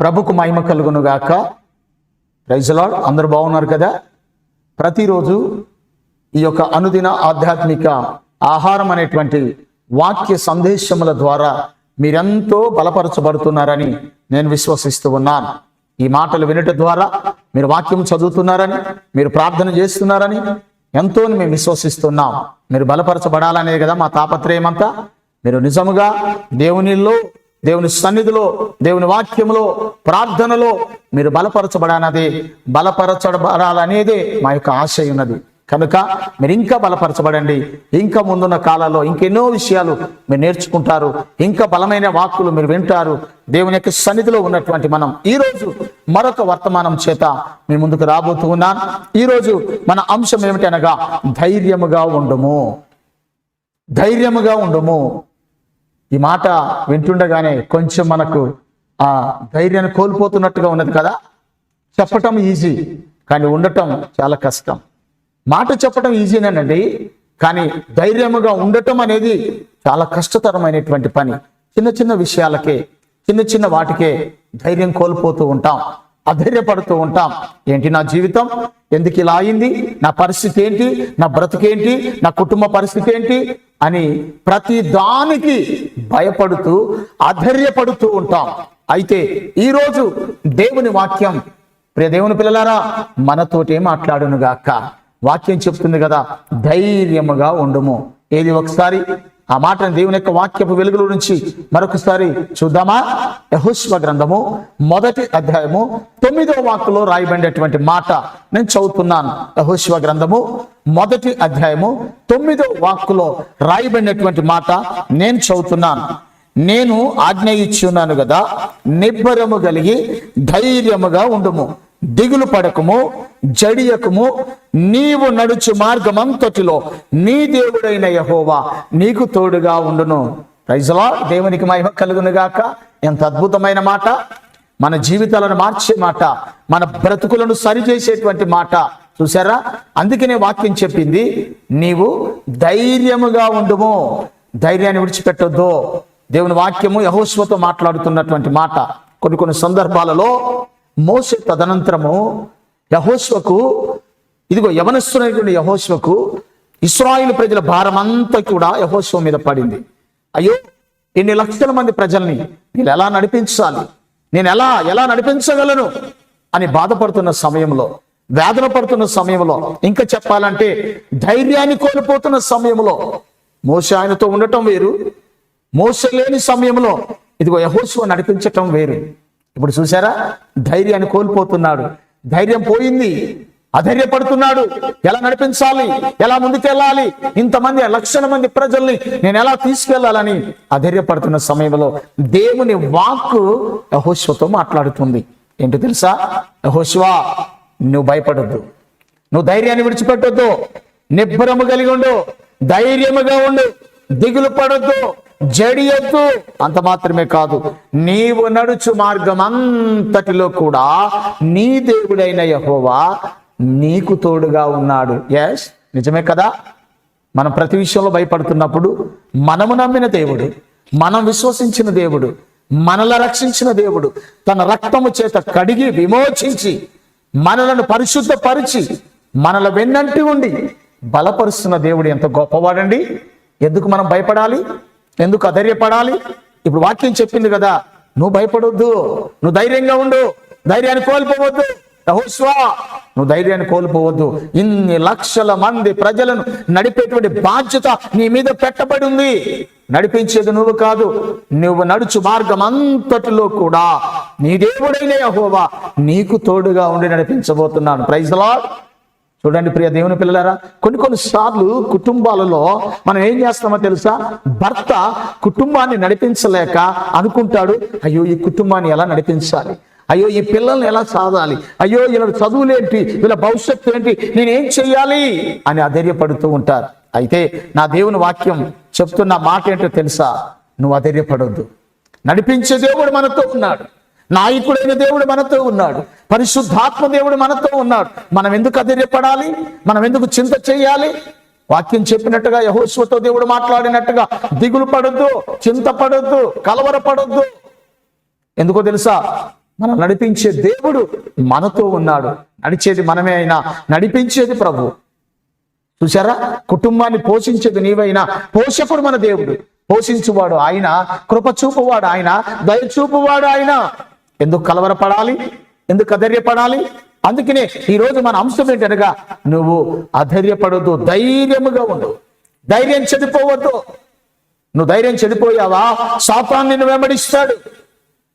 ప్రభుకు మహిమ కలుగును గాక. అందరూ బాగున్నారు కదా? ప్రతిరోజు ఈ యొక్క అనుదిన ఆధ్యాత్మిక ఆహారం అనేటువంటి వాక్య సందేశముల ద్వారా మీరెంతో బలపరచబడుతున్నారని నేను విశ్వసిస్తూ ఉన్నాను. ఈ మాటలు వినట ద్వారా మీరు వాక్యం చదువుతున్నారని మీరు ప్రార్థన చేస్తున్నారని ఎంతో మేము విశ్వసిస్తున్నాం. మీరు బలపరచబడాలనే కదా మా తాపత్రయమంతా. మీరు నిజముగా దేవునిలో దేవుని సన్నిధిలో దేవుని వాక్యంలో ప్రార్థనలో మీరు బలపరచబడానది బలపరచబడాలనేదే మా యొక్క ఆశ ఉన్నది కనుక మీరు ఇంకా బలపరచబడండి. ఇంకా ముందున్న కాలాల్లో ఇంకెన్నో విషయాలు మీరు నేర్చుకుంటారు. ఇంకా బలమైన వాక్కులు మీరు వింటారు. దేవుని యొక్క సన్నిధిలో ఉన్నటువంటి మనం ఈరోజు మరొక వర్తమానం చేత మీ ముందుకు రాబోతూ ఉన్నాను. ఈరోజు మన అంశం ఏమిటనగా ధైర్యముగా ఉండము. ధైర్యముగా ఉండము. ఈ మాట వింటుండగానే కొంచెం మనకు ఆ ధైర్యాన్ని కోల్పోతున్నట్టుగా ఉన్నది కదా? చెప్పటం ఈజీ కానీ ఉండటం చాలా కష్టం. మాట చెప్పటం ఈజీనేనండి కానీ ధైర్యముగా ఉండటం అనేది చాలా కష్టతరమైనటువంటి పని. చిన్న చిన్న విషయాలకే చిన్న చిన్న వాటికే ధైర్యం కోల్పోతూ ఉంటాం అధైర్యపడుతూ ఉంటాం. ఏంటి నా జీవితం? ఎందుకు ఇలా అయింది? నా పరిస్థితి ఏంటి? నా బ్రతుకేంటి? నా కుటుంబ పరిస్థితి ఏంటి? అని ప్రతి దానికి భయపడుతూ అధైర్యపడుతూ ఉంటాం. అయితే ఈరోజు దేవుని వాక్యం. ప్రియ దేవుని పిల్లలారా మనతోటే మాట్లాడును గాక వాక్యం చెప్తుంది కదా ధైర్యముగా ఉండుము. ఏది ఒకసారి? ఆ మాటను దేవుని యొక్క వాక్యపు వెలుగుల నుంచి మరొకసారి చూద్దామా? యహుస్వ గ్రంథము మొదటి అధ్యాయము తొమ్మిదవ వాక్కులో రాయబడినటువంటి మాట. నేను చదువుతున్నాను. యహుస్వ గ్రంథము మొదటి అధ్యాయము తొమ్మిదవ వాక్కులో రాయబడినటువంటి మాట నేను చదువుతున్నాను. నేను ఆజ్ఞ ఇచ్చున్నాను కదా నిబ్బరము కలిగి ధైర్యముగా ఉండుము. దిగులు పడకము జడియకము నీవు నడుచు మార్గమంతటిలో నీ దేవుడైన యహోవా నీకు తోడుగా ఉండును. రైజలా దేవునికి మహిమ కలుగును గాక. ఎంత అద్భుతమైన మాట. మన జీవితాలను మార్చే మాట. మన బ్రతుకులను సరిచేసేటువంటి మాట. చూసారా అందుకనే వాక్యం చెప్పింది. నీవు ధైర్యముగా ఉండుము. ధైర్యాన్ని విడిచిపెట్టొద్దు. దేవుని వాక్యము యహోస్వతో మాట్లాడుతున్నటువంటి మాట. కొన్ని కొన్ని సందర్భాలలో మోసే తదనంతరము యహోస్వకు ఇదిగో యవనస్తున్నటువంటి యహోస్వకు ఇస్రాయిల్ ప్రజల భారమంతా కూడా యహోస్వ మీద పడింది. అయ్యో ఇన్ని లక్షల మంది ప్రజల్ని నేను ఎలా నడిపించాలి? నేను ఎలా ఎలా నడిపించగలను? అని బాధపడుతున్న సమయంలో వేదన పడుతున్న సమయంలో ఇంకా చెప్పాలంటే ధైర్యాన్ని కోల్పోతున్న సమయంలో మోస ఆయనతో ఉండటం వేరు. మోస లేని సమయంలో ఇదిగో యహోశివ నడిపించటం వేరు. ఇప్పుడు చూసారా ధైర్యాన్ని కోల్పోతున్నాడు. ధైర్యం పోయింది. అధైర్యపడుతున్నాడు. ఎలా నడిపించాలి? ఎలా ముందుకెళ్ళాలి? ఇంతమంది లక్షల మంది ప్రజల్ని నేను ఎలా తీసుకెళ్ళాలని అధైర్యపడుతున్న సమయంలో దేవుని వాక్కు యహోశ్వతో మాట్లాడుతుంది. ఏంటో తెలుసా? యహోశ్వా నువ్వు భయపడొద్దు. నువ్వు ధైర్యాన్ని విడిచిపెట్టొద్దు. నిబ్బరము కలిగి ఉండు. ధైర్యముగా ఉండు. దిగులు పడొద్దు. జడియొద్దు. అంత మాత్రమే కాదు నీవు నడుచు మార్గం అంతటిలో కూడా నీ దేవుడైన యహోవా నీకు తోడుగా ఉన్నాడు. ఎస్ నిజమే కదా? మనం ప్రతి విషయంలో భయపడుతున్నప్పుడు మనము నమ్మిన దేవుడు మనం విశ్వసించిన దేవుడు మనల రక్షించిన దేవుడు తన రక్తము చేత కడిగి విమోచించి మనలను పరిశుద్ధపరిచి మనల వెన్నంటి ఉండి బలపరుస్తున్న దేవుడు ఎంత గొప్పవాడండి? ఎందుకు మనం భయపడాలి? ఎందుకు అధైర్యపడాలి? ఇప్పుడు వాక్యం చెప్పింది కదా నువ్వు భయపడొద్దు నువ్వు ధైర్యంగా ఉండు ధైర్యాన్ని కోల్పోవద్దు యెహోషువా నువ్వు ధైర్యాన్ని కోల్పోవద్దు. ఇన్ని లక్షల మంది ప్రజలను నడిపేటువంటి బాధ్యత నీ మీద పెట్టబడి ఉంది. నడిపించేది నువ్వు కాదు నువ్వు నడుచు మార్గం అంతటిలో కూడా నీ దేవుడైన యహోవా నీకు తోడుగా ఉండి నడిపించబోతున్నాను. ప్రైజ్ లాడ్ చూడండి ప్రియ దేవుని పిల్లలారా కొన్ని కొన్ని సార్లు కుటుంబాలలో మనం ఏం చేస్తామో తెలుసా? భర్త కుటుంబాన్ని నడిపించలేక అనుకుంటాడు అయ్యో ఈ కుటుంబాన్ని ఎలా నడిపించాలి? అయ్యో ఈ పిల్లల్ని ఎలా సాధాలి? అయ్యో వీళ్ళ చదువులేంటి వీళ్ళ భవిష్యత్తు ఏంటి? నేనేం చెయ్యాలి? అని అధైర్యపడుతూ ఉంటారు. అయితే నా దేవుని వాక్యం చెప్తున్న మాట ఏంటో తెలుసా? నువ్వు అధైర్యపడొద్దు. నడిపించే దేవుడు మనతో ఉన్నాడు. నాయకుడైన దేవుడు మనతో ఉన్నాడు. పరిశుద్ధాత్మ దేవుడు మనతో ఉన్నాడు. మనం ఎందుకు అధైర్యపడాలి? మనం ఎందుకు చింత చేయాలి? వాక్యం చెప్పినట్టుగా యహోశ్వతో దేవుడు మాట్లాడినట్టుగా దిగులు పడొద్దు చింతపడొద్దు కలవరపడద్దు కలవరపడొద్దు. ఎందుకో తెలుసా? మనం నడిపించే దేవుడు మనతో ఉన్నాడు. నడిచేది మనమే అయినా నడిపించేది ప్రభు. చూసారా కుటుంబాన్ని పోషించేది నీవైనా పోషకుడు మన దేవుడు. పోషించువాడు ఆయన కృప చూపువాడు ఆయన దయ చూపువాడు ఆయన. ఎందుకు కలవరపడాలి? ఎందుకు అధైర్యపడాలి? అందుకనే ఈరోజు మన అంశం ఏంటనగా నువ్వు అధైర్యపడద్దు ధైర్యముగా ఉండు. ధైర్యం చెడిపోవద్దు. నువ్వు ధైర్యం చెడిపోయావా? సాతాను నిన్ను వెంబడిస్తాడు.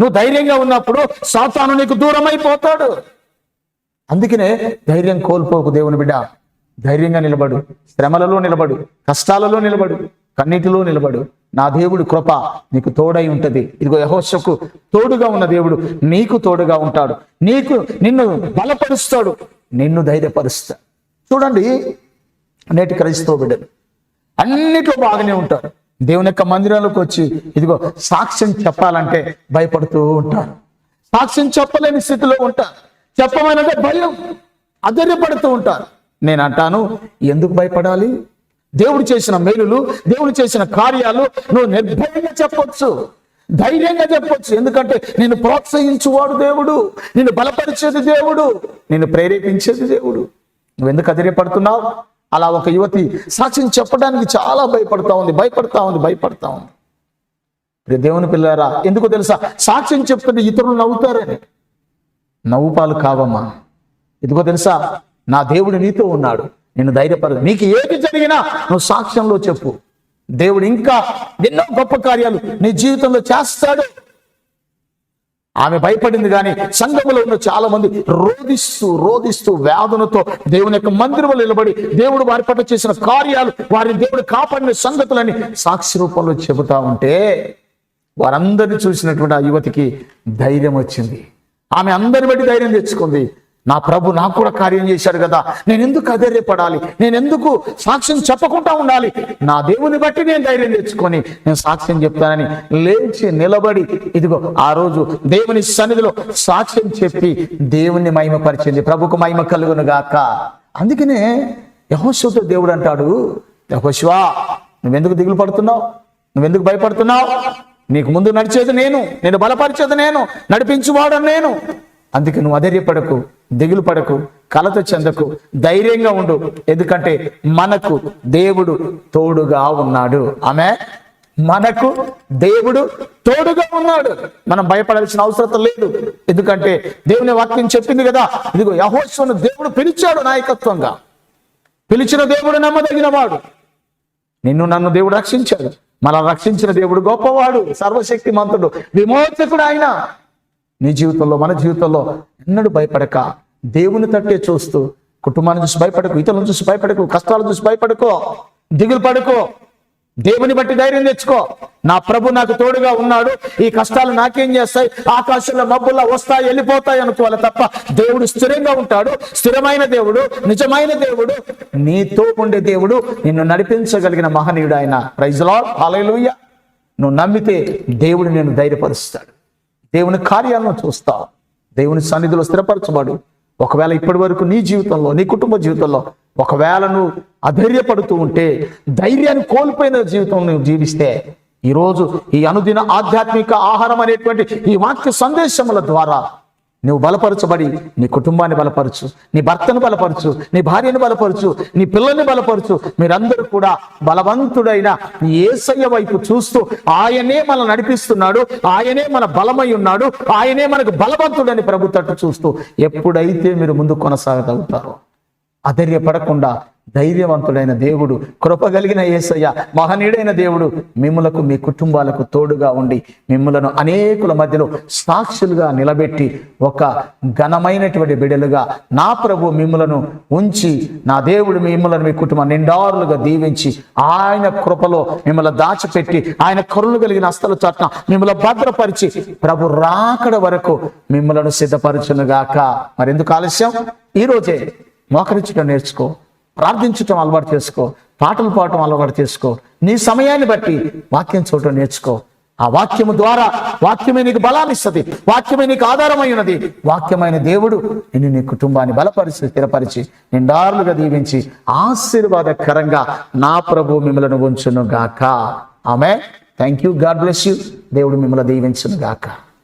నువ్వు ధైర్యంగా ఉన్నప్పుడు సాతాను నీకు దూరం అయిపోతాడు అందుకనే ధైర్యం కోల్పోకు దేవుని బిడ్డ. ధైర్యంగా నిలబడు. శ్రమలలో నిలబడు. కష్టాలలో నిలబడు. కన్నీటిలో నిలబడు. నా దేవుడు కృప నీకు తోడై ఉంటది. ఇదిగో యహోశకు తోడుగా ఉన్న దేవుడు నీకు తోడుగా ఉంటాడు. నీకు నిన్ను బలపరుస్తాడు. నిన్ను ధైర్యపరుస్తాడు. చూడండి నేటి క్రైస్తవ బిడ్డలు అన్నిట్లో బాగానే ఉంటారు. దేవుని యొక్క మందిరంలోకి వచ్చి ఇదిగో సాక్ష్యం చెప్పాలంటే భయపడుతూ ఉంటారు. సాక్ష్యం చెప్పలేని స్థితిలో ఉంటారు. చెప్పమైనదే భయం అధైర్యపడుతూ ఉంటారు. నేను అంటాను ఎందుకు భయపడాలి? దేవుడు చేసిన మేలులు దేవుడు చేసిన కార్యాలు నువ్వు నిర్భయంగా చెప్పొచ్చు. ధైర్యంగా చెప్పొచ్చు. ఎందుకంటే నేను ప్రోత్సహించువాడు దేవుడు నిన్ను బలపరిచేది దేవుడు నిన్ను ప్రేరేపించేది దేవుడు. నువ్వు ఎందుకు అధైర్యపడుతున్నావు? అలా ఒక యువతి సాక్ష్యం చెప్పడానికి చాలా భయపడతా ఉంది భయపడతా ఉంది భయపడతా ఉంది. దేవుని పిల్లారా ఎందుకు తెలుసా? సాక్ష్యం చెప్తుంటే ఇతరులు నవ్వుతారని. నవ్వు పాలు కావమ్మా. ఎందుకో తెలుసా? నా దేవుడు నీతో ఉన్నాడు. నేను ధైర్యపడదు నీకు ఏది జరిగినా నువ్వు సాక్ష్యంలో చెప్పు. దేవుడు ఇంకా ఎన్నో గొప్ప కార్యాలు నీ జీవితంలో చేస్తాడు. ఆమె భయపడింది కానీ సంఘములో ఉన్న చాలా మంది రోధిస్తూ రోధిస్తూ వేదనతో దేవుని యొక్క మందిరంలో నిలబడి దేవుడు వారి పట్ల చేసిన కార్యాలు వారిని దేవుడు కాపాడిన సంగతులని సాక్షి రూపంలో చెబుతా ఉంటే వారందరిని చూసినటువంటి ఆ యువతికి ధైర్యం వచ్చింది. ఆమె అందరిని బట్టి ధైర్యం తెచ్చుకుంది. నా ప్రభు నాకు కూడా కార్యం చేశాడు కదా. నేను ఎందుకు అధైర్యపడాలి? నేను ఎందుకు సాక్ష్యం చెప్పకుండా ఉండాలి? నా దేవుని బట్టి నేను ధైర్యం తెచ్చుకొని నేను సాక్ష్యం చెప్తానని లేచి నిలబడి ఇదిగో ఆ రోజు దేవుని సన్నిధిలో సాక్ష్యం చెప్పి దేవుని మహిమ పరిచింది ప్రభుకు మహిమ కలుగును గాక. అందుకనే యహోశివతో దేవుడు అంటాడు యహోశివా నువ్వెందుకు దిగులు పడుతున్నావు? నువ్వెందుకు భయపడుతున్నావు? నీకు ముందు నడిచేది నేను నేను బలపరిచేది నేను నడిపించువాడు నేను. అందుకే నువ్వు అధైర్యపడకు. దిగులు పడకు కలత చెందకు ధైర్యంగా ఉండు. ఎందుకంటే మనకు దేవుడు తోడుగా ఉన్నాడు. ఆమె? మనకు దేవుడు తోడుగా ఉన్నాడు. మనం భయపడాల్సిన అవసరం లేదు. ఎందుకంటే దేవుని వాక్యం చెప్పింది కదా ఇదిగో యహోశ్వను దేవుడు పిలిచాడు నాయకత్వంగా. పిలిచిన దేవుడు నమ్మదగిన వాడు. నిన్ను నన్ను దేవుడు రక్షించాడు. మన రక్షించిన దేవుడు గొప్పవాడు సర్వశక్తిమంతుడు విమోచకుడు ఆయన. నీ జీవితంలో మన జీవితంలో ఎన్నడూ భయపడక. దేవుని తట్టే చూస్తూ కుటుంబాన్ని చూసి భయపడకు ఇతరులను చూసి భయపడకు కష్టాలను చూసి భయపడకో దిగులు పడుకో. దేవుని బట్టి ధైర్యం తెచ్చుకో. నా ప్రభు నాకు తోడుగా ఉన్నాడు. ఈ కష్టాలు నాకేం చేస్తాయి? ఆకాశంలో మబ్బుల్లా వస్తాయి వెళ్ళిపోతాయి అనుకోవాలి తప్ప దేవుడు స్థిరంగా ఉంటాడు. స్థిరమైన దేవుడు నిజమైన దేవుడు నీతో ఉండే దేవుడు నిన్ను నడిపించగలిగిన మహనీయుడు ఆయన. ప్రైజ్ హాలూయ నువ్వు నమ్మితే దేవుడు నేను ధైర్యపరుస్తాడు. దేవుని కార్యాలను చూస్తావు దేవుని సన్నిధిలో స్థిరపరచబడు. ఒకవేళ ఇప్పటి వరకు నీ జీవితంలో నీ కుటుంబ జీవితంలో ఒకవేళ నువ్వు అధైర్యపడుతూ ఉంటే ధైర్యాన్ని కోల్పోయిన జీవితం నువ్వు జీవిస్తే ఈరోజు ఈ అనుదిన ఆధ్యాత్మిక ఆహారం అనేటువంటి ఈ వాక్య సందేశముల ద్వారా నువ్వు బలపరచబడి నీ కుటుంబాన్ని బలపరచు నీ భర్తను బలపరచు నీ భార్యను బలపరచు నీ పిల్లల్ని బలపరచు. మీరందరూ కూడా బలవంతుడైన ఏసయ్య వైపు చూస్తూ ఆయనే మన నడిపిస్తున్నాడు ఆయనే మన బలమై ఉన్నాడు ఆయనే మనకు బలవంతుడని ప్రభు తట్టు చూస్తూ ఎప్పుడైతే మీరు ముందు కొనసాగగలుగుతారో అధైర్యపడకుండా ధైర్యవంతుడైన దేవుడు కృప కలిగిన యేసయ్య మహనీయుడైన దేవుడు మిమ్ములకు మీ కుటుంబాలకు తోడుగా ఉండి మిమ్ములను అనేకుల మధ్యలో సాక్షులుగా నిలబెట్టి ఒక ఘనమైనటువంటి బిడలుగా నా ప్రభు మిమ్మలను ఉంచి నా దేవుడు మిమ్మలను మీ కుటుంబం నిండారులుగా దీవించి ఆయన కృపలో మిమ్మల్ని దాచిపెట్టి ఆయన కరుణలు కలిగిన అస్తల చాట్న మిమ్మల్ని భద్రపరిచి ప్రభు రాకడ వరకు మిమ్మలను సిద్ధపరచునుగాక. మరెందుకు ఆలస్యం? ఈ రోజే మోకరించడం నేర్చుకో. ప్రార్థించటం అలవాటు చేసుకో పాటలు పాడటం అలవాటు చేసుకో నీ సమయాన్ని బట్టి వాక్యం చూడటం నేర్చుకో. ఆ వాక్యము ద్వారా వాక్యమే నీకు బలాన్ని ఇస్తుంది వాక్యమే నీకు ఆధారమై ఉన్నది వాక్యమైన దేవుడు నిన్ను నీ కుటుంబాన్ని బలపరిచి స్థిరపరిచి నిండారులుగా దీవించి ఆశీర్వాదకరంగా నా ప్రభు మిమ్మలను ఉంచును గాక ఆమె thank you god bless you దేవుడు మిమ్మల్ని దీవించును గాక